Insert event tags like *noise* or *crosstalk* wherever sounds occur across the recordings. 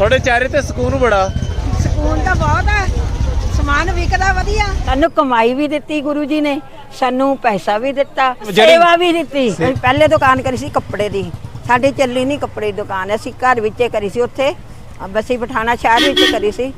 ਤੁਹਾਡੇ ਚਿਹਰੇ ਤੇ ਸਕੂਨ ਬੜਾ। ਸਕੂਨ ਤਾਂ ਬਹੁਤ ਹੈ ਸਮਾਨ ਵਿਕਦਾ ਵਧੀਆ। ਸਾਨੂੰ ਕਮਾਈ ਵੀ ਦਿੱਤੀ ਗੁਰੂ ਜੀ ਨੇ ਸਾਨੂੰ ਪੈਸਾ ਵੀ ਦਿੱਤਾ ਸੇਵਾ ਵੀ ਦਿੱਤੀ। ਅਸੀਂ ਪਹਿਲੇ ਦੁਕਾਨ ਕਰੀ ਸੀ ਕੱਪੜੇ ਦੀ। ਸਾਡੀ ਚੱਲੀ ਨਹੀਂ ਕੱਪੜੇ ਦੀ ਦੁਕਾਨ ਅਸੀਂ ਘਰ ਵਿੱਚੇ ਕਰੀ ਸੀ ਉੱਥੇ। ਬਸੀ ਪਠਾਣਾ ਸ਼ਹਿਰ ਵਿੱਚ ਕਰੀ ਸੀ।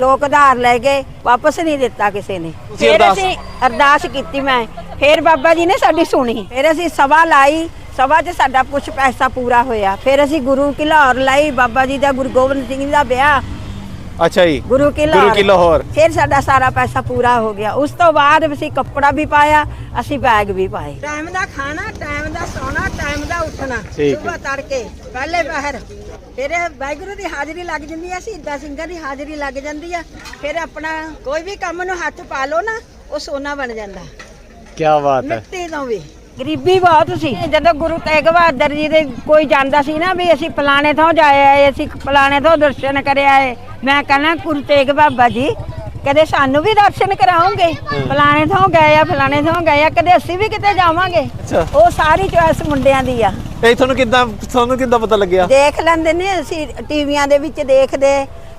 ਲੋਕ ਉਧਾਰ ਲੈ ਗਏ ਵਾਪਸ ਨਹੀਂ ਦਿੱਤਾ ਕਿਸੇ ਨੇ। ਫਿਰ ਅਸੀਂ ਅਰਦਾਸ ਕੀਤੀ ਮੈਂ। ਫਿਰ ਬਾਬਾ ਜੀ ਨੇ ਸਾਡੀ ਸੁਣੀ। ਫਿਰ ਅਸੀਂ ਸਭਾ ਲਾਈ ਸਭਾ 'ਚ ਸਾਡਾ ਕੁਝ ਪੈਸਾ ਪੂਰਾ ਹੋਇਆ। ਫਿਰ ਅਸੀਂ ਗੁਰੂ ਕੀ ਲਾਹੌਰ ਲਾਈ ਬਾਬਾ ਜੀ ਦਾ ਗੁਰੂ ਗੋਬਿੰਦ ਸਿੰਘ ਜੀ ਦਾ ਵਿਆਹ। ਅੱਛਾ ਜੀ ਗੁਰੂ ਕੀ ਗੁਰੂ ਕੀ ਲਾਹੌਰ ਫਿਰ ਸਾਡਾ ਸਾਰਾ ਪੈਸਾ ਪੂਰਾ ਹੋ ਗਿਆ। ਉਸ ਤੋਂ ਬਾਅਦ ਅਸੀਂ ਕੱਪੜਾ ਵੀ ਪਾਇਆ ਅਸੀਂ ਬੈਗ ਵੀ ਪਾਏ। ਟਾਈਮ ਦਾ ਖਾਣਾ ਟਾਈਮ ਦਾ ਸੌਣਾ ਟਾਈਮ ਦਾ ਉੱਠਣਾ। ਠੀਕ ਹੈ। ਸੁਬਹ ਤੜਕੇ ਪਹਿਲੇ ਪਹਿਰ। ਫਿਰ ਇਹ ਵਾਹਿਗੁਰੂ ਦੀ ਹਾਜ਼ਰੀ ਲੱਗ ਜਾਂਦੀ ਹੈ ਸ਼ਹੀਦਾਂ ਸਿੰਘਾਂ ਦੀ ਹਾਜ਼ਰੀ ਲੱਗ ਜਾਂਦੀ ਆ। ਫਿਰ ਆਪਣਾ ਕੋਈ ਵੀ ਕੰਮ ਨੂੰ ਹੱਥ ਪਾ ਲਓ ਨਾ ਉਹ ਸੋਨਾ ਬਣ ਜਾਂਦਾ। ਕੀ ਬਾਤ ਹੈ। ਮਿੱਟੀ ਤੋਂ ਵੀ। ਗਰੀਬੀ ਬਹੁਤ ਸੀ। ਜਦੋਂ ਗੁਰੂ ਤੇਗ ਬਹਾਦਰ ਜੀ ਦੇ ਕੋਈ ਜਾਂਦਾ ਸੀ ਨਾ ਵੀ ਅਸੀਂ ਫਲਾਣੇ ਥਾਂ ਜਾਏ ਆਏ ਅਸੀਂ ਫਲਾਣੇ ਥਾਂ ਦਰਸ਼ਨ ਕਰਿਆ ਆਏ ਮੈਂ ਕਹਿੰਦਾ ਗੁਰੂ ਤੇਗ ਬਾਬਾ ਜੀ ਕਦੇ ਸਾਨੂੰ ਵੀ ਦਰਸ਼ਨ ਕਰਾਓਗੇ? ਫਲਾਣੇ ਥਾਂ ਗਏ ਆ ਫਲਾਣੇ ਥਾਂ ਗਏ ਆ ਕਦੇ ਅਸੀਂ ਵੀ ਕਿਤੇ ਜਾਵਾਂਗੇ? ਅੱਛਾ। ਉਹ ਸਾਰੀ ਚੋਇਸ ਮੁੰਡਿਆਂ ਦੀ ਆ। ਇਹ ਤੁਹਾਨੂੰ ਕਿੱਦਾਂ ਤੁਹਾਨੂੰ ਕਿੱਦਾਂ ਪਤਾ ਲੱਗਿਆ? ਦੇਖ ਲੈਂਦੇ ਨੇ ਅਸੀਂ ਟੀਵੀਆਂ ਦੇ ਵਿੱਚ ਦੇਖਦੇ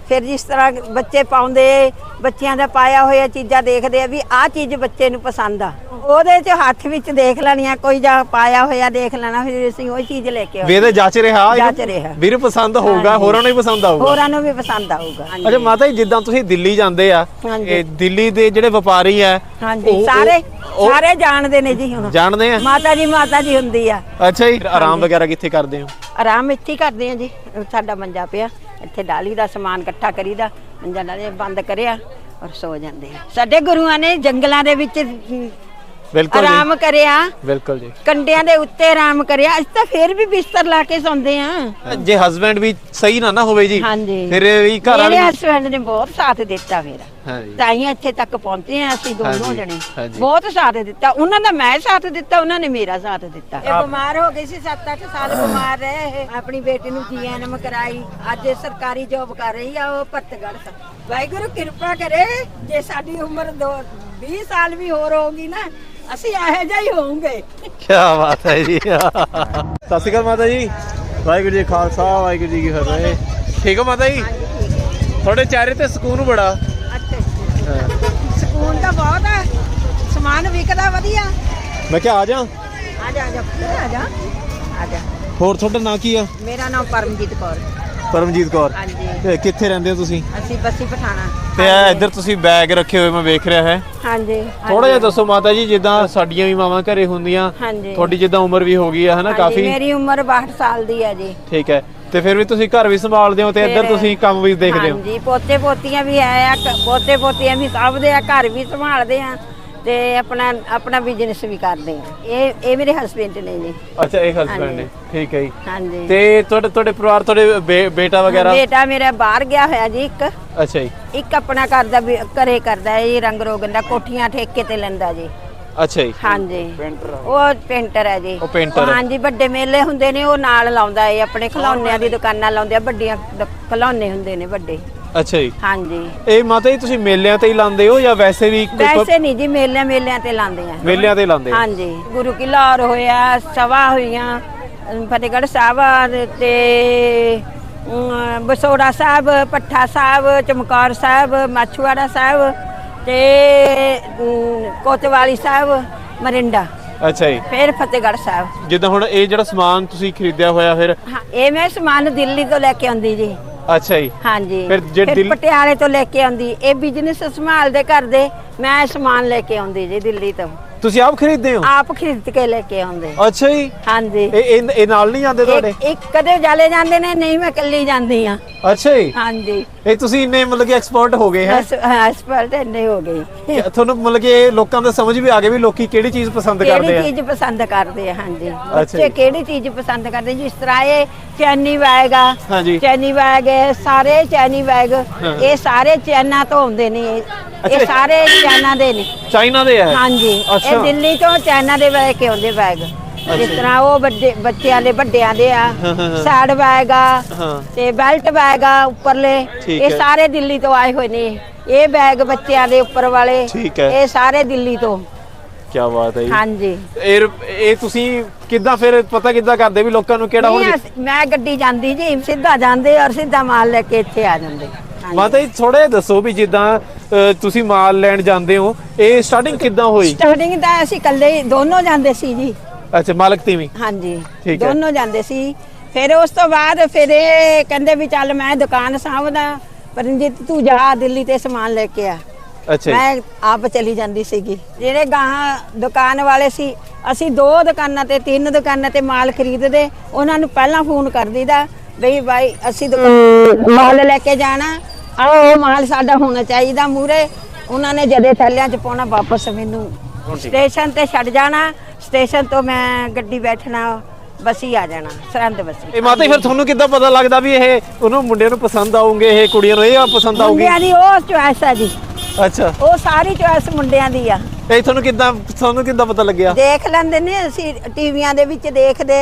ਫਿਰ ਜਿਸ ਤਰ੍ਹਾਂ ਬੱਚੇ ਪਾਉਂਦੇ ਬੱਚਿਆਂ ਦਾ ਪਾਇਆ ਹੋਇਆ ਚੀਜ਼ਾਂ ਦੇਖਦੇ ਆ ਵੀ ਆਹ ਚੀਜ਼ ਬੱਚੇ ਨੂੰ ਪਸੰਦ ਆ। ਉਹਦੇ 'ਚ ਹੱਥ ਵਿੱਚ ਦੇਖ ਲੈਣੀਆਂ ਕੋਈ ਜਾਂ ਪਾਇਆ ਹੋਇਆ ਦੇਖ ਲੈਣਾ ਫਿਰ ਅਸੀਂ ਉਹ ਚੀਜ਼ ਲੈ ਕੇ ਆਉਂਦੇ ਵੀਰੇ ਜੱਚ ਰਿਹਾ? ਜੱਚ ਰਿਹਾ। ਵੀਰ ਪਸੰਦ ਹੋਊਗਾ। ਹੋਰਾਂ ਨੂੰ ਵੀ ਪਸੰਦ ਆਊਗਾ। ਹੋਰਾਂ ਨੂੰ ਵੀ ਪਸੰਦ ਆਊਗਾ। ਅੱਛਾ ਮਾਤਾ ਜੀ ਜਿੱਦਾਂ ਤੁਸੀਂ ਦਿੱਲੀ ਜਾਂਦੇ ਆ ਹਾਂਜੀ। ਇਹ ਦਿੱਲੀ ਦੇ ਜਿਹੜੇ ਵਪਾਰੀ ਆ ਹਾਂਜੀ ਉਹ- ਸਾਰੇ ਉਹ- ਸਾਰੇ ਜਾਣਦੇ ਨੇ ਜੀ ਹੁਣ। ਜਾਣਦੇ ਆ? ਮਾਤਾ ਜੀ ਮਾਤਾ ਜੀ ਹੁੰਦੀ ਆ। ਅੱਛਾ ਜੀ ਆਰਾਮ ਵਗੈਰਾ ਕਿੱਥੇ ਕਰਦੇ ਹੋ? ਆਰਾਮ ਇੱਥੇ ਹੀ ਕਰਦੇ ਆ ਜੀ। ਸਾਡਾ ਮੰਜਾ ਪਿਆ ਇੱਥੇ ਡਾਲੀ ਦਾ ਸਮਾਨ ਇਕੱਠਾ ਕਰੀਦਾ ਮੰਜਾ ਨਾਲੇ ਬੰਦ ਕਰਿਆ ਔਰ ਸੋ ਜਾਂਦੇ ਆ। ਸਾਡੇ ਗੁਰੂਆਂ ਨੇ ਜੰਗਲਾਂ ਦੇ ਵਿੱਚ ਅਮ, ਬਿਲਕੁਲ ਜੀ। ਆਰਾਮ ਕਰਿਆ। ਬਿਲਕੁਲ ਜੀ। ਕੰਡਿਆਂ ਦੇ ਉੱਤੇ ਆਰਾਮ ਕਰਿਆ। ਅਸੀਂ ਤਾਂ ਫੇਰ ਵੀ ਬਿਸਤਰ ਲਾ ਕੇ ਸੌਂਦੇ ਆ ਜੇ ਹਸਬੰਡ ਵੀ ਸਹੀ ਨਾ ਨਾ ਹੋਵੇ ਜੀ ਹਾਂਜੀ। ਫਿਰ ਇਹ ਵੀ ਘਰ ਮੇਰੇ ਵਾਲੀ ਹਸਬੰਡ ਨੇ ਬਹੁਤ ਸਾਥ ਦਿੱਤਾ ਮੇਰਾ। ਹਾਂਜੀ। ਤਾਂ ਹੀ ਇੱਥੇ ਤੱਕ ਪਹੁੰਚੇ ਆ ਅਸੀਂ ਦੋਨੋਂ ਹਾਂਜੀ, ਜਣੇ। ਹਾਂਜੀ। ਬਹੁਤ ਸਾਥ ਦਿੱਤਾ। ਉਹਨਾਂ ਦਾ ਮੈਂ ਸਾਥ ਦਿੱਤਾ ਉਹਨਾਂ ਨੇ ਮੇਰਾ ਸਾਥ ਦਿੱਤਾ। ਇਹ ਬਿਮਾਰ ਹੋ ਗਈ ਸੀ 7-8 ਸਾਲ ਬਿਮਾਰ ਰਹੇ ਇਹ। ਆਪਣੀ ਬੇਟੀ ਨੂੰ ਜੀਐਨਐਮ ਕਰਾਈ। ਅੱਜ ਇਹ ਸਰਕਾਰੀ ਜੋਬ ਕਰ ਰਹੀ ਆ ਉਹ ਪਰਤਗੜ ਵਾਹਿਗੁਰੂ ਕਿਰਪਾ ਕਰੇ ਜੇ ਸਾਡੀ ਉਮਰ ਦੋ 20 ਸਾਲ ਵੀ ਹੋਰ ਹੋਊਗੀ ਨਾ ਅਸੀਂ ਇਹੋ ਜਿਹਾ ਹੀ ਹੋਵਾਂਗੇ। ਕੀ ਬਾਤ ਹੈ ਜੀ। ਸਤਿ ਸ਼੍ਰੀ ਅਕਾਲ ਮਾਤਾ ਜੀ। ਵਾਹਿਗੁਰੂ ਜੀ ਖਾਲਸਾ ਵਾਹਿਗੁਰੂ ਜੀ ਕੀ ਫਤਿਹ। ਠੀਕ ਹੋ ਮਾਤਾ ਜੀ? ਤੁਹਾਡੇ ਚਿਹਰੇ ਤੇ ਸਕੂਨ ਬੜਾ। ਅੱਛਾ ਸਕੂਨ ਤਾਂ ਬਹੁਤ ਹੈ। ਸਮਾਨ ਵਿਕਦਾ ਵਧੀਆ। ਮੈਂ ਕਿਹਾ ਆ ਜਾ। ਆ ਜਾ ਆ ਜਾ ਪੁੱਤਰ, ਆ ਜਾ। ਆ ਜਾ। ਹੋਰ ਤੁਹਾਡਾ ਨਾਂ ਕੀ ਆ? ਮੇਰਾ ਨਾਮ ਪਰਮਜੀਤ ਕੌਰ। ਪਰਮਜੀਤ ਕੌਰ। ਹਾਂਜੀ। ਤੇ ਕਿੱਥੇ ਰਹਿੰਦੇ ਹੋ ਤੁਸੀਂ? ਅਸੀਂ ਬੱਸੀ ਪਠਾਣਾ। ਤੇ ਇਹ ਇੱਧਰ ਤੁਸੀਂ ਬੈਗ ਰੱਖੇ ਹੋਏ ਮੈਂ ਵੇਖ ਰਿਹਾ ਹੈ। ਹਾਂਜੀ। ਥੋੜਾ ਜਿਹਾ ਦੱਸੋ ਮਾਤਾ ਜੀ ਜਿੱਦਾਂ ਸਾਡੀਆਂ ਵੀ ਮਾਵਾਂ ਘਰੇ ਹੁੰਦੀਆਂ ਹਾਂਜੀ। ਤੁਹਾਡੀ ਜਿੱਦਾਂ ਉਮਰ ਵੀ ਹੋ ਗਈ ਆ ਹਨਾ ਹਾਂਜੀ, ਕਾਫੀ? ਮੇਰੀ ਉਮਰ 62 ਸਾਲ ਦੀ ਹੈ ਜੀ। ਠੀਕ ਹੈ। ਤੇ ਫਿਰ ਵੀ ਤੁਸੀਂ ਘਰ ਵੀ ਸੰਭਾਲਦੇ ਹੋ ਤੇ ਇੱਧਰ ਫਿਰ- ਤੁਸੀਂ ਕੰਮ ਵੀ ਦੇਖਦੇ ਹੋ? ਹਾਂਜੀ ਪੋਤੇ ਪੋਤੀਆਂ ਵੀ ਹੈ ਆ ਕ- ਪੋਤੇ ਪੋਤੀਆਂ ਵੀ ਸਾਂਭਦੇ ਆ ਘਰ ਵੀ ਸੰਭਾਲਦੇ ਆ। ਤੇ ਆਪਣਾ ਆਪਣਾ ਬਿਜ਼ਨਸ ਵੀ ਕਰਦੇ ਆ। ਇਹ ਇਹ ਮੇਰੇ ਹਸਬੰਡ ਨੇ ਜੀ। ਅੱਛਾ ਇਹ ਹਸਬੰਡ। ਨੇ। ਠੀਕ ਹੈ ਜੀ। ਹਾਂਜੀ। ਤੇ ਤੁਹਾਡੇ ਤੁਹਾਡੇ ਪਰਿਵਾਰ ਤੁਹਾਡੇ ਬੇ- ਬੇਟਾ ਵਗੈਰਾ? ਬੇਟਾ ਮੇਰਾ ਬਾਹਰ ਗਿਆ ਹੋਇਆ ਜੀ ਇੱਕ। ਅੱਛਾ ਜੀ। ਇੱਕ ਆਪਣਾ ਕਰਦਾ ਘਰੇ ਕਰਦਾ ਹੈ ਜੀ ਰੰਗ ਰੋਗਨ ਦਾ ਕੋਠੀਆਂ ਠੇਕੇ ਤੇ ਲੈਂਦਾ ਜੀ। ਅੱਛਾ ਜੀ। ਹਾਂਜੀ। ਉਹ ਪੇਂਟਰ ਹੈ ਜੀ। ਉਹ painter ਹੈ। ਹਾਂਜੀ ਵੱਡੇ ਮੇਲੇ ਹੁੰਦੇ ਨੇ ਉਹ ਨਾਲ ਲਾਉਂਦਾ ਹੈ ਆਪਣੇ ਖਿਡੌਣਿਆਂ ਦੀ ਦੁਕਾਨਾਂ ਲਾਉਂਦੇ ਆ ਵੱਡੀਆਂ ਦ- ਖਿਡੌਣੇ ਹੁੰਦੇ ਨੇ ਵੱਡੇ। ਅੱਛਾ ਜੀ। ਹਾਂਜੀ। ਇਹ ਮਾਤਾ ਜੀ ਤੁਸੀਂ ਮੇਲਿਆਂ ਤੇ ਹੀ ਲਾਉਂਦੇ ਹੋ ਜਾਂ ਵੈਸੇ ਵੀ ਕੋਈ ਪ- ਵੈਸੇ ਨਹੀਂ ਜੀ ਮੇਲਿਆਂ ਮੇਲਿਆਂ ਤੇ ਲਾਉਂਦੇ ਆ। ਮੇਲਿਆਂ ਤੇ ਲਾਉਂਦੇ ਹੋ ਹਾਂਜੀ। ਗੁਰੂ ਕੀ ਲਾਹੌਰ ਹੋਇਆ ਸਭਾ ਹੋਈਆਂ ਅਮ ਫਤਿਹਗੜ੍ਹ ਸਾਹਿਬ ਆ ਤੇ ਅਮ, ਬਸੋੜਾ ਸਾਹਿਬ ਪੱਠਾ ਸਾਹਿਬ ਚਮਕੌਰ ਸਾਹਿਬ ਮਾਛੂਵਾੜਾ ਸਾਹਿਬ ਤੇ ਅਮ, ਕੋਤਵਾਲੀ ਸਾਹਿਬ ਮਰਿੰਡਾ। ਅੱਛਾ ਜੀ। ਫਿਰ ਫਤਿਹਗੜ੍ਹ ਸਾਹਿਬ। ਜਿੱਦਾਂ ਹੁਣ ਇਹ ਜਿਹੜਾ ਸਮਾਨ ਤੁਸੀਂ ਖਰੀਦਿਆ ਹੋਇਆ ਫਿਰ ਹਾਂ ਇਹ ਮੈਂ ਸਮਾਨ ਦਿੱਲੀ ਤੋਂ ਲੈ ਕੇ ਆਉਂਦੀ ਜੀ। ਅੱਛਾ ਜੀ। ਹਾਂਜੀ। ਫਿਰ ਜੇ ਫਿਰ ਦਿੱਲੀ- ਪਟਿਆਲੇ ਤੋਂ ਲੈ ਕੇ ਆਉਂਦੀ। ਇਹ ਬਿਜ਼ਨਸ ਸੰਭਾਲਦੇ ਕਰਦੇ ਮੈਂ ਸਮਾਨ ਲੈ ਕੇ ਆਉਂਦੀ ਜੀ ਦਿੱਲੀ ਤੋਂ। ਤੁਸੀਂ ਆਪ ਖਰੀਦਦੇ ਹੋ? ਆਪ ਖਰੀਦ ਕੇ ਲੈ ਕੇ ਆਉਂਦੇ। ਅੱਛਾ ਜੀ। ਹਾਂਜੀ। ਇਹ ਇਹ ਇਹ ਨਾਲ ਨਹੀਂ ਜਾਂਦੇ ਤੁਹਾਡੇ? ਇੱਕ ਇੱਕ ਕਦੇ ਜਾਲੇ ਜਾਂਦੇ ਨੇ ਨਹੀਂ ਮੈਂ ਇਕੱਲੀ ਜਾਂਦੀ ਆ ਅੱਛਾ ਜੀ। ਹਾਂਜੀ। ਇਹ ਤੁਸੀਂ ਇੰਨੇ ਮਤਲਬ ਕਿ ਐਕਸਪਰਟ ਹੋ ਗਏ ਹੈ? ਤੇ ਇੰਨੇ ਹੋ ਗਈ ਤੁਹਾਨੂੰ ਮਤਲਬ ਕਿ ਇਹ ਲੋਕਾਂ ਦਾ ਸਮਝ ਵੀ ਆ ਗਿਆ ਵੀ ਲੋਕੀ ਕਿਹੜੀ ਚੀਜ਼ ਪਸੰਦ ਕਰਦੇ ਕਿਹੜੀ ਆ। ਚੀਜ਼ ਪਸੰਦ ਕਰਦੇ ਆ ਹਾਂਜੀ। ਅੱਛਾ ਬੱਚੇ ਜੀ। ਕਿਹੜੀ ਚੀਜ਼ ਪਸੰਦ ਕਰਦੇ? ਜਿਸ ਤਰ੍ਹਾਂ ਇਹ ਚੈਨੀ ਬੈਗ ਆ ਹਾਂਜੀ। ਚੈਨੀ ਬੈਗ ਹੈ ਸਾਰੇ ਚੈਨੀ ਬੈਗ ਇਹ ਸਾਰੇ ਚੈਨਾ ਤੋਂ ਆਉਂਦੇ ਨੇ। ਇਹ- ਅੱਛਾ। ਇਹ ਸਾਰੇ ਚੈਨਾ ਦੇ ਨੇ। ਚਾਈਨਾ ਦੇ ਹੈ ਹਾਂਜੀ। ਇਹ ਦਿੱਲੀ ਤੋਂ ਚਾਈਨਾ ਦੇ ਲੈ ਕੇ ਆਉਂਦੇ ਬੈਗ ਜਿਸ ਤਰ੍ਹਾਂ ਉਹ ਵੱਡੇ ਬੱਚਿਆਂ ਦੇ ਵੱਡਿਆਂ ਦੇ ਆ। ਹਾਂ, ਹਾਂ, ਹਾਂ। ਸਾਈਡ ਬੈਗ ਆ ਹਾਂ। ਤੇ ਬੈਲਟ ਬੈਗ ਆ ਉੱਪਰਲੇ। ਇਹ ਹੈ। ਸਾਰੇ ਦਿੱਲੀ ਤੋਂ ਆਏ ਹੋਏ ਨੇ। ਇਹ ਬੈਗ ਬੱਚਿਆਂ ਦੇ ਉੱਪਰ ਵਾਲੇ। ਹੈ। ਇਹ ਸਾਰੇ ਦਿੱਲੀ ਤੋਂ। ਕੀ ਬਾਤ ਹੈ ਜੀ। ਹਾਂਜੀ। ਇਹ ਇਹ ਤੁਸੀਂ ਕਿੱਦਾਂ ਫਿਰ ਪਤਾ ਕਿੱਦਾਂ ਕਰਦੇ ਵੀ ਲੋਕਾਂ ਨੂੰ ਕਿਹੜਾ ਅਸੀਂ- ਮੈਂ ਗੱਡੀ ਜਾਂਦੀ ਜੀ। ਸਿੱਧਾ ਜਾਂਦੇ ਔਰ ਸਿੱਧਾ ਮਾਲ ਲੈ ਕੇ ਇੱਥੇ ਆ ਜਾਂਦੇ। ਮਾਤਾ ਜੀ ਥੋੜਾ ਜਿਹਾ ਦੱਸੋ ਵੀ ਜਿੱਦਾਂ ਤੁਸੀਂ ਮਾਲ ਲੈਣ ਜਾਂਦੇ ਹੋ ਇਹ ਸਟਾਰਟਿੰਗ ਕਿੱਦਾਂ ਹੋਈ? ਸਟਾਰਟਿੰਗ ਤਾਂ ਅਸੀਂ ਇਕੱਲੇ ਹੀ ਦੋਨੋਂ ਜਾਂਦੇ ਸੀ ਜੀ। ਅੱਛਾ ਮਾਲਕ ਤੀਵੀਂ? ਹਾਂਜੀ ਠੀਕ ਹੈ। ਦੋਨੋਂ ਜਾਂਦੇ ਸੀ। ਫਿਰ ਉਸ ਤੋਂ ਬਾਅਦ ਫਿਰ ਇਹ ਕਹਿੰਦੇ ਵੀ ਚੱਲ ਮੈਂ ਦੁਕਾਨ ਸਾਂਭਦਾ ਪਰਮਜੀਤ ਤੂੰ ਜਾ ਦਿੱਲੀ ਤੇ ਸਮਾਨ ਲੈ ਕੇ ਆ। ਅੱਛਾ ਮੈਂ ਆਪ ਚਲੀ ਜਾਂਦੀ ਸੀਗੀ। ਜਿਹੜੇ ਗਾਹਾਂ ਦੁਕਾਨ ਵਾਲੇ ਸੀ ਅਸੀਂ ਦੋ ਦੁਕਾਨਾਂ ਤੇ ਤਿੰਨ ਦੁਕਾਨਾਂ ਤੇ ਮਾਲ ਖਰੀਦਦੇ ਉਹਨਾਂ ਨੂੰ ਪਹਿਲਾਂ ਫੋਨ ਕਰ ਦਈਦਾ ਬਈ ਭਾਈ ਅਸੀਂ ਦੁਕਾਨ ਮਾਲ ਲੈ ਕੇ ਜਾਣਾ ਆਹ ਉਹ ਮਾਲ ਸਾਡਾ ਹੋਣਾ ਚਾਹੀਦਾ ਮੂਰੇ ਉਹਨਾਂ ਨੇ ਜਦੇ ਥੈਲਿਆਂ 'ਚ ਪਾਉਣਾ ਵਾਪਸ ਮੈਨੂੰ ਹੁਣ ਠੀਕ। ਸਟੇਸ਼ਨ ਤੇ ਛੱਡ ਜਾਣਾ। ਸਟੇਸ਼ਨ ਤੋਂ ਮੈਂ ਗੱਡੀ ਬੈਠਣਾ ਬਸੀ ਆ ਜਾਣਾ ਸਰਹੰਦ ਬਸੀ। ਇਹ ਮਾਤਾ ਜੀ ਫਿਰ ਤੁਹਾਨੂੰ ਕਿੱਦਾਂ ਪਤਾ ਲੱਗਦਾ ਵੀ ਇਹ ਉਹਨੂੰ ਮੁੰਡਿਆਂ ਨੂੰ ਪਸੰਦ ਆਉਂਗੇ ਇਹ ਕੁੜੀਆਂ ਨੂੰ ਇਹ ਆ ਪਸੰਦ ਆਊਗੀ? ਮੁੰਡਿਆਂ ਦੀ ਉਹ ਚੁਆਇਸ ਆ ਜੀ। ਅੱਛਾ। ਉਹ ਸਾਰੀ ਚੁਆਇਸ ਮੁੰਡਿਆਂ ਦੀ ਆ। ਇਹ ਤੁਹਾਨੂੰ ਕਿੱਦਾਂ ਤੁਹਾਨੂੰ ਕਿੱਦਾਂ ਪਤਾ ਲੱਗਿਆ? ਦੇਖ ਲੈਂਦੇ ਨੇ ਅਸੀਂ ਟੀਵੀਆਂ ਦੇ ਵਿੱਚ ਦੇਖਦੇ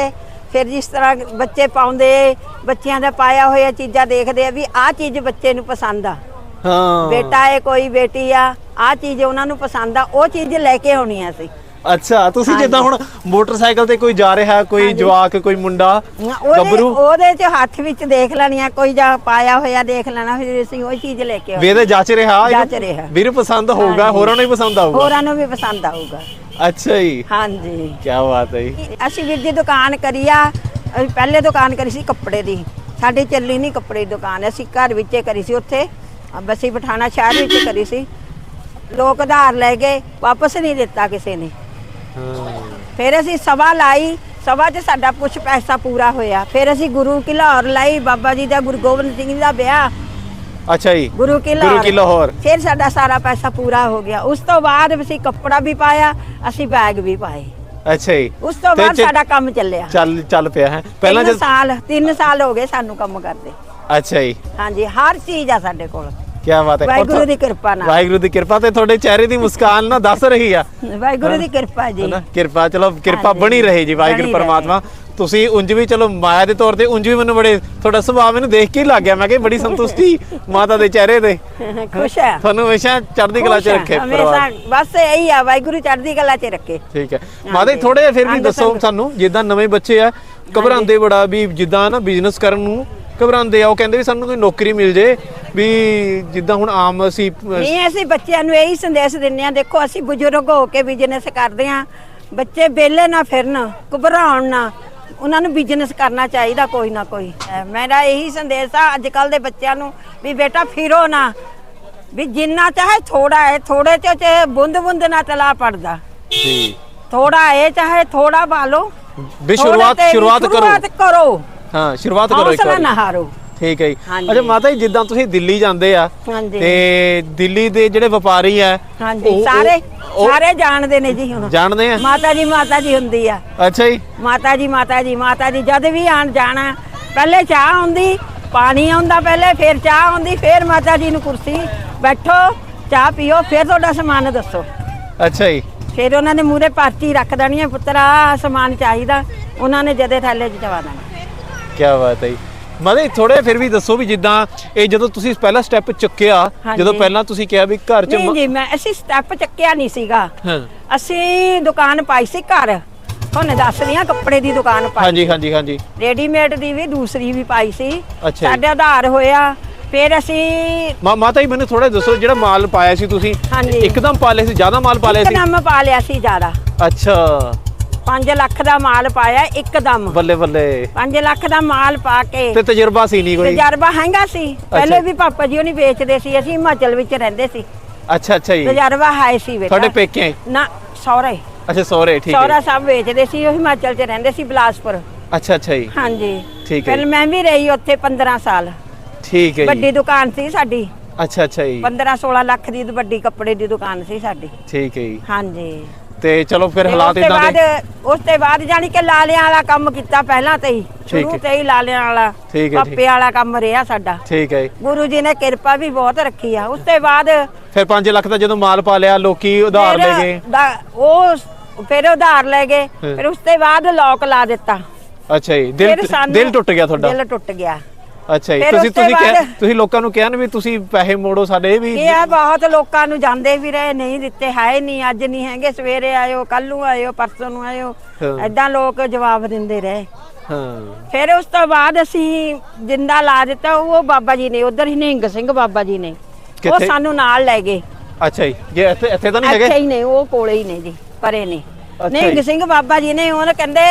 ਫਿਰ ਜਿਸ ਤਰ੍ਹਾਂ ਬੱਚੇ ਪਾਉਂਦੇ ਬੱਚਿਆਂ ਦਾ ਪਾਇਆ ਹੋਇਆ ਚੀਜ਼ਾਂ ਦੇਖਦੇ ਆ ਵੀ ਆਹ ਚੀਜ਼ ਬੱਚੇ ਨੂੰ ਪਸੰਦ ਆ। ਹਾਂ। ਬੇਟਾ ਹੈ ਕੋਈ ਬੇਟੀ ਆ ਆਹ ਚੀਜ਼ ਉਹਨਾਂ ਨੂੰ ਪਸੰਦ ਆ ਉਹ ਚੀਜ਼ ਲੈ ਕੇ ਆਉਣੀ ਆ ਅਸੀਂ। ਅੱਛਾ ਤੁਸੀਂ ਜਿੱਦਾਂ ਹੁਣ ਮੋਟਰਸਾਈਕਲ ਤੇ ਕੋਈ ਜਾ ਰਿਹਾ ਕੋਈ ਜਵਾਕ ਕੋਈ ਮੁੰਡਾ ਉਹਦੇ ਗੱਭਰੂ? ਉਹਦੇ ਚ ਹੱਥ ਵਿੱਚ ਦੇਖ ਲੈਣੀਆਂ ਕੋਈ ਜਾ ਪਾਇਆ ਹੋਇਆ ਦੇਖ ਲੈਣਾ ਫਿਰ ਅਸੀਂ ਉਹ ਚੀਜ਼ ਲੈ ਕੇ ਆਉਣੀ ਵੇਦੇ ਜਾਚ ਰਿਹਾ ਜੱਚ ਰਿਹਾ। ਵੀਰ ਪਸੰਦ ਹੋਊਗਾ ਹੋਰਾਂ ਨੂੰ ਵੀ ਪਸੰਦ ਆਊਗਾ। ਹੋਰਾਂ ਨੂੰ ਵੀ ਪਸੰਦ ਆਊਗਾ। ਅੱਛਾ ਜੀ। ਹਾਂਜੀ। ਕੀ ਬਾਤ ਹੈ ਜੀ। ਅਸੀਂ ਵੀਰ ਦੀ ਦੁਕਾਨ ਕਰੀ ਆ ਅਸੀਂ ਪਹਿਲੇ ਦੁਕਾਨ ਕਰੀ ਸੀ ਕੱਪੜੇ ਦੀ। ਸਾਡੀ ਚੱਲੀ ਨਹੀਂ ਕੱਪੜੇ ਦੀ ਦੁਕਾਨ ਅਸੀਂ ਘਰ ਵਿੱਚੇ ਕਰੀ ਸੀ ਉੱਥੇ। ਬਸੀ ਪਠਾਣਾ ਸ਼ਹਿਰ ਵਿੱਚ ਕਰੀ ਸੀ। ਲੋਕ ਉਧਾਰ ਲੈ ਗਏ ਵਾਪਸ ਨਹੀਂ ਦਿੱਤਾ ਕਿਸੇ ਨੇ। ਫਿਰ ਅਸੀਂ ਸਭਾ ਲਾਈ ਸਭਾ 'ਚ ਸਾਡਾ ਕੁਝ ਪੈਸਾ ਪੂਰਾ ਹੋਇਆ। ਫਿਰ ਅਸੀਂ ਗੁਰੂ ਕੀ ਲਾਹੌਰ ਲਾਈ ਬਾਬਾ ਜੀ ਦਾ ਗੁਰੂ ਗੋਬਿੰਦ ਸਿੰਘ ਜੀ ਦਾ ਵਿਆਹ। ਅੱਛਾ ਜੀ ਗੁਰੂ ਕੀ ਗੁਰੂ ਕੀ ਲਾਹੌਰ। ਫਿਰ ਸਾਡਾ ਸਾਰਾ ਪੈਸਾ ਪੂਰਾ ਹੋ ਗਿਆ। ਉਸ ਤੋਂ ਬਾਅਦ ਅਸੀਂ ਕੱਪੜਾ ਵੀ ਪਾਇਆ ਅਸੀਂ ਬੈਗ ਵੀ ਪਾਏ। ਅੱਛਾ ਜੀ। ਉਸ ਤੋਂ ਬਾਅਦ ਸਾਡਾ ਕੰਮ ਚੱਲਿਆ। ਚੱਲ ਚੱਲ ਪਿਆ ਹੈ। ਪਹਿਲਾਂ ਜਦ ਸਾਲ 3 ਸਾਲ ਹੋ ਗਏ ਸਾਨੂੰ ਕੰਮ ਕਰਦੇ। ਅੱਛਾ ਜੀ। ਹਾਂਜੀ ਹਰ ਚੀਜ਼ ਆ ਸਾਡੇ ਕੋਲ। ਕੀ ਬਾਤ ਹੈ। ਵਾਹਿਗੁਰੂ ਦੀ ਕਿਰਪਾ ਨਾਲ। ਵਾਹਿਗੁਰੂ ਦੀ ਕਿਰਪਾ ਤੇ ਤੁਹਾਡੇ ਚਿਹਰੇ ਦੀ ਮੁਸਕਾਨ ਨਾ ਦੱਸ ਰਹੀ ਆ। ਵਾਹਿਗੁਰੂ ਦੀ ਕਿਰਪਾ ਜੀ। ਕਿਰਪਾ ਚਲੋ ਕਿਰਪਾ। ਬਣੀ ਰਹੇ ਜੀ ਵਾਹਿਗੁਰੂ ਪਰਮਾਤਮਾ। ਤੁਸੀਂ ਉਂਝ ਵੀ ਚਲੋ ਮਾਇਆ ਦੇ ਤੌਰ ਤੇ ਉਂਝ ਵੀ ਮੈਨੂੰ ਬੜੇ ਤੁਹਾਡਾ ਸੁਭਾਅ ਮੈਨੂੰ ਦੇਖ ਕੇ ਹੀ ਲੱਗ ਗਿਆ। ਮੈਂ ਕਿ ਬੜੀ ਸੰਤੁਸ਼ਟੀ ਮਾਤਾ ਦੇ ਚਿਹਰੇ ਤੇ। *laughs* ਖੁਸ਼ ਹੈ। ਤੁਹਾਨੂੰ ਹਮੇਸ਼ਾ ਚੜ੍ਹਦੀ ਕਲਾ ਚ ਰੱਖੇ ਹਮੇਸ਼ਾ ਬਸ ਇਹੀ ਆ ਵਾਹਿਗੁਰੂ ਚੜ੍ਹਦੀ ਕਲਾ 'ਚ ਰੱਖੇ। ਠੀਕ ਹੈ। ਮਾਤਾ ਜੀ ਥੋੜੇ ਜਿਹਾ ਫਿਰ ਵੀ ਦੱਸੋ। ਸਾਨੂੰ ਜਿੱਦਾਂ ਨਵੇਂ ਬੱਚੇ ਆ ਘਬਰਾਉਂਦੇ ਬੜਾ ਵੀ ਜਿੱਦਾਂ ਨਾ ਬਿਜ਼ਨਸ ਕਰਨ ਨੂੰ ਘਬਰਾਉਂਦੇ ਆ ਉਹ ਕਹਿੰਦੇ ਵੀ ਸਾਨੂੰ ਕੋਈ ਨੌਕਰੀ ਮਿਲ ਜੇ ਵੀ ਜਿੱਦਾਂ ਹੁਣ ਆਮ ਅਸੀਂ ਨਹੀਂ ਅਸੀਂ ਬੱਚਿਆਂ ਨੂੰ ਇਹੀ ਸੰਦੇਸ਼ ਦਿੰਦੇ ਆ ਦੇਖੋ ਅਸੀਂ ਬਜ਼ੁਰਗ ਹੋ ਕੇ ਬਿਜ਼ਨਸ ਕਰਦੇ ਆ ਬੱਚੇ ਵਿਹਲੇ ਨਾ ਫਿਰਨ ਘਬਰਾਉਣ ਨਾ। ਉਹਨਾਂ ਨੂੰ ਬਿਜ਼ਨਸ ਕਰਨਾ ਚਾਹੀਦਾ ਕੋਈ ਨਾ ਕੋਈ। ਮੇਰਾ ਇਹੀ ਸੰਦੇਸ਼ ਆ ਅੱਜ ਕੱਲ ਦੇ ਬੱਚਿਆਂ ਨੂੰ ਵੀ ਬੇਟਾ ਫਿਰੋ ਨਾ। ਵੀ ਜਿੰਨਾ ਚਾਹੇ ਥੋੜਾ ਹੈ ਥੋੜੇ ਚ ਚ ਬੁੰਦ ਬੁੰਦ ਨਾ ਤਲਾ ਪੜਦਾ। ਜੀ। ਥੋੜਾ ਹੈ ਚਾਹੇ ਥੋੜਾ ਪਾਲੋ ਵੀ ਸ਼ੁਰੂਆਤ ਸ਼ੁਰੂਆਤ ਕਰੋ। ਸ਼ੁਰੂਆਤ ਕਰੋ। ਹਾਂ ਸ਼ੁਰੂਆਤ ਕਰੋ ਇੱਕ ਵਾਰੀ। ਨਾ ਹਾਰੋ। ਠੀਕ ਹੈ ਜੀ। ਅੱਛਾ ਮਾਤਾ ਜੀ ਜਿੱਦਾਂ ਤੁਸੀਂ ਦਿੱਲੀ ਜਾਂਦੇ ਆ ਹਾਂਜੀ। ਤੇ ਦਿੱਲੀ ਦੇ ਜਿਹੜੇ ਵਪਾਰੀ ਆ ਹਾਂਜੀ ਉਹ- ਸਾਰੇ ਉਹ- ਸਾਰੇ ਜਾਣਦੇ ਨੇ ਜੀ ਹੁਣ। ਜਾਣਦੇ ਆ? ਮਾਤਾ ਜੀ ਮਾਤਾ ਜੀ ਹੁੰਦੀ ਆ। ਅੱਛਾ ਜੀ। ਮਾਤਾ ਜੀ ਮਾਤਾ ਜੀ ਮਾਤਾ ਜੀ ਜਦ ਵੀ ਆਣ ਜਾਣਾ ਪਹਿਲੇ ਚਾਹ ਆਉਂਦੀ ਪਾਣੀ ਆਉਂਦਾ ਪਹਿਲੇ ਫਿਰ ਚਾਹ ਆਉਂਦੀ ਫਿਰ ਮਾਤਾ ਜੀ ਨੂੰ ਕੁਰਸੀ ਬੈਠੋ ਚਾਹ ਪੀਓ ਫਿਰ ਤੁਹਾਡਾ ਸਮਾਨ ਦੱਸੋ। ਅੱਛਾ ਜੀ। ਫਿਰ ਉਹਨਾਂ ਨੇ ਮੂਰੇ ਪਰਚੀ ਰੱਖ ਦੇਣੀ ਹੈ ਪੁੱਤਰ ਸਮਾਨ ਚਾਹੀਦਾ ਉਹਨਾਂ ਨੇ ਜਦੇ ਥੈਲੇ 'ਚ ਚਵਾ ਦੇਣਾ। ਕੀ ਬਾਤ ਹੈ ਜੀ। ਮਾਤਾ ਥੋੜੇ ਫਿਰ ਵੀ ਦੱਸੋ ਵੀ ਜਿੱਦਾਂ ਇਹ ਜਦੋਂ ਤੁਸੀਂ ਪਹਿਲਾ ਸਟੈਪ ਚੁੱਕਿਆ ਹਾਂਜੀ। ਜਦੋਂ ਪਹਿਲਾਂ ਤੁਸੀਂ ਕਿਹਾ ਵੀ ਘਰ ਚ ਨਹੀਂ ਮ- ਜੀ ਮੈਂ ਅਸੀਂ ਸਟੈਪ ਚੱਕਿਆ ਨਹੀਂ ਸੀਗਾ। ਹਾਂ। ਅਸੀਂ ਦੁਕਾਨ ਪਾਈ ਸੀ ਘਰ। ਤੁਹਾਨੂੰ ਦੱਸ ਰਹੀ ਹਾਂ ਕੱਪੜੇ ਦੀ ਦੁਕਾਨ ਪਾਈ ਹਾਂਜੀ ਹਾਂਜੀ ਹਾਂਜੀ। ਰੈਡੀਮੇਡ ਦੀ ਵੀ ਦੂਸਰੀ ਵੀ ਪਾਈ ਸੀ। ਅੱਛਾ ਜੀ। ਸਾਡੇ ਆਧਾਰ ਹੋਇਆ। ਫਿਰ ਅਸੀਂ ਮਾ- ਮਾਤਾ ਜੀ ਮੈਨੂੰ ਥੋੜਾ ਦੱਸੋ ਜਿਹੜਾ ਮਾਲ ਪਾਇਆ ਸੀ ਤੁਸੀਂ। ਹਾਂਜੀ। ਇੱਕਦਮ ਪਾ ਲਿਆ ਸੀ ਜ਼ਿਆਦਾ ਮਾਲ ਪਾ ਲਿਆ ਸੀ? ਇੱਕਦਮ ਪਾ ਲਿਆ ਸੀ ਜ਼ਿਆਦਾ। ਅੱਛਾ। 5 ਲੱਖ ਦਾ ਮਾਲ ਪਾਇਆ ਇੱਕਦਮ। ਬੱਲੇ ਬੱਲੇ। 5 ਲੱਖ ਦਾ ਮਾਲ ਪਾ ਕੇ। ਤੇ ਤਜਰਬਾ ਸੀ ਨਹੀਂ ਕੋਈ? ਤਜਰਬਾ ਹੈਗਾ ਸੀ। ਪਹਿਲੇ ਵੀ ਪਾਪਾ ਜੀ ਉਹ ਨਹੀਂ ਵੇਚਦੇ ਸੀ ਅਸੀਂ ਹਿਮਾਚਲ ਵਿੱਚ ਰਹਿੰਦੇ ਸੀ। ਅੱਛਾ ਅੱਛਾ ਜੀ। ਤਜਰਬਾ ਹੈ ਸੀ ਬੇਟਾ। ਤੁਹਾਡੇ ਪੇਕੇ ਨਾ ਸਹੁਰੇ। ਅੱਛਾ ਸੋਰੇ ਠੀਕ ਹੈ। ਸਾਹਿਬ ਵੇਚਦੇ ਸੀ ਉਹ ਹਿਮਾਚਲ 'ਚ ਰਹਿੰਦੇ ਸੀ ਬਿਲਾਸਪੁਰ। ਅੱਛਾ ਅੱਛਾ ਜੀ। ਹਾਂਜੀ। ਠੀਕ ਹੈ ਫਿਰ ਮੈਂ ਵੀ ਰਹੀ ਉੱਥੇ 15 ਸਾਲ। ਠੀਕ ਹੈ ਜੀ। ਵੱਡੀ ਦੁਕਾਨ ਸੀ ਸਾਡੀ। ਅੱਛਾ ਅੱਛਾ ਜੀ। 15 16 ਲੱਖ ਦੀ ਵੱਡੀ ਕੱਪੜੇ ਦੀ ਦੁਕਾਨ ਸੀ ਸਾਡੀ। ਠੀਕ ਹੈ ਜੀ। ਹਾਂਜੀ। ਤੇ ਚਲੋ ਫਿਰ ਹਾਲਾਤ ਇਦਾਂ ਦੇ। ਉਸ ਤੋਂ ਬਾਅਦ ਜਾਨੀ ਕਿ ਲਾਲਿਆਂ ਵਾਲਾ ਕੰਮ ਕੀਤਾ ਪਹਿਲਾਂ ਤੇ ਹੀ। ਸ਼ੁਰੂ। ਤੇ ਹੀ ਲਾਲਿਆਂ ਵਾਲਾ ਠੀਕ ਹੈ, ਠੀਕ। ਪਾਪੇ ਵਾਲਾ ਕੰਮ ਰਿਹਾ ਸਾਡਾ। ਠੀਕ ਹੈ। ਗੁਰੂ ਜੀ ਨੇ ਕਿਰਪਾ ਵੀ ਬਹੁਤ ਰੱਖੀ ਆ। ਉਸ ਤੋਂ ਬਾਅਦ ਫਿਰ 5 ਲੱਖ ਦਾ ਜਦੋਂ ਮਾਲ ਪਾ ਲਿਆ ਲੋਕੀ ਉਧਾਰ ਲੈ ਗਏ। ਉਹ ਫਿਰ ਉਧਾਰ ਲੈ ਗਏ। ਫਿਰ ਉਸ ਤੋਂ ਬਾਅਦ ਲੋਕ ਲਾ ਦਿੱਤਾ। ਅੱਛਾ ਜੀ ਦਿਲ ਦਿਲ ਟੁੱਟ ਗਿਆ ਤੁਹਾਡਾ? ਦਿਲ ਟੁੱਟ ਗਿਆ। ਅੱਛਾ ਜੀ ਫਿਰ ਤੁਸੀਂ ਉਸ ਤੋਂ ਤੁਸੀਂ ਕਿਹਾ ਬਾਅਦ- ਤੁਸੀਂ ਲੋਕਾਂ ਨੂੰ ਕਿਹਾ ਨਾ ਵੀ ਤੁਸੀਂ ਪੈਸੇ ਮੋੜੋ ਸਾਡੇ ਵੀ ਇਹ ਆ ਬਹੁਤ ਲੋਕਾਂ ਨੂੰ ਜਾਂਦੇ ਵੀ ਰਹੇ ਨਹੀਂ ਦਿੱਤੇ ਹੈ ਨਹੀਂ ਅੱਜ ਨਹੀਂ ਹੈਗੇ ਸਵੇਰੇ ਆਇਓ ਕੱਲ ਨੂੰ ਆਇਓ ਪਰਸੋਂ ਨੂੰ ਆਇਓ ਹਾਂ। ਐਦਾਂ ਲੋਕ ਜਵਾਬ ਦਿੰਦੇ ਰਹੇ ਹਾਂ ਫਿਰ ਉਸ ਤੋਂ ਬਾਅਦ ਅਸੀਂ ਜਿੰਦਾ ਲਾ ਦਿੱਤਾ ਉਹ ਬਾਬਾ ਜੀ ਨੇ ਉਧਰ ਹੀ ਨਿਹੰਗ ਸਿੰਘ ਬਾਬਾ ਜੀ ਨੇ ਉਹ ਕਿੱਥੇ? ਸਾਨੂੰ ਨਾਲ ਲੈ ਗਏ ਅੱਛਾ ਜੀ ਜੇ ਇੱਥੇ ਇੱਥੇ ਤਾਂ ਨਹੀਂ ਇੱਥੇ ਹੈਗੇ ਹੀ ਨੇ ਉਹ ਕੋਲੇ ਹੀ ਨੇ ਜੀ ਪਰੇ ਨੇ ਅੱਛਾ ਨਿਹੰਗ ਜੀ। ਸਿੰਘ ਬਾਬਾ ਜੀ ਨੇ ਉਹਨੇ ਕਹਿੰਦੇ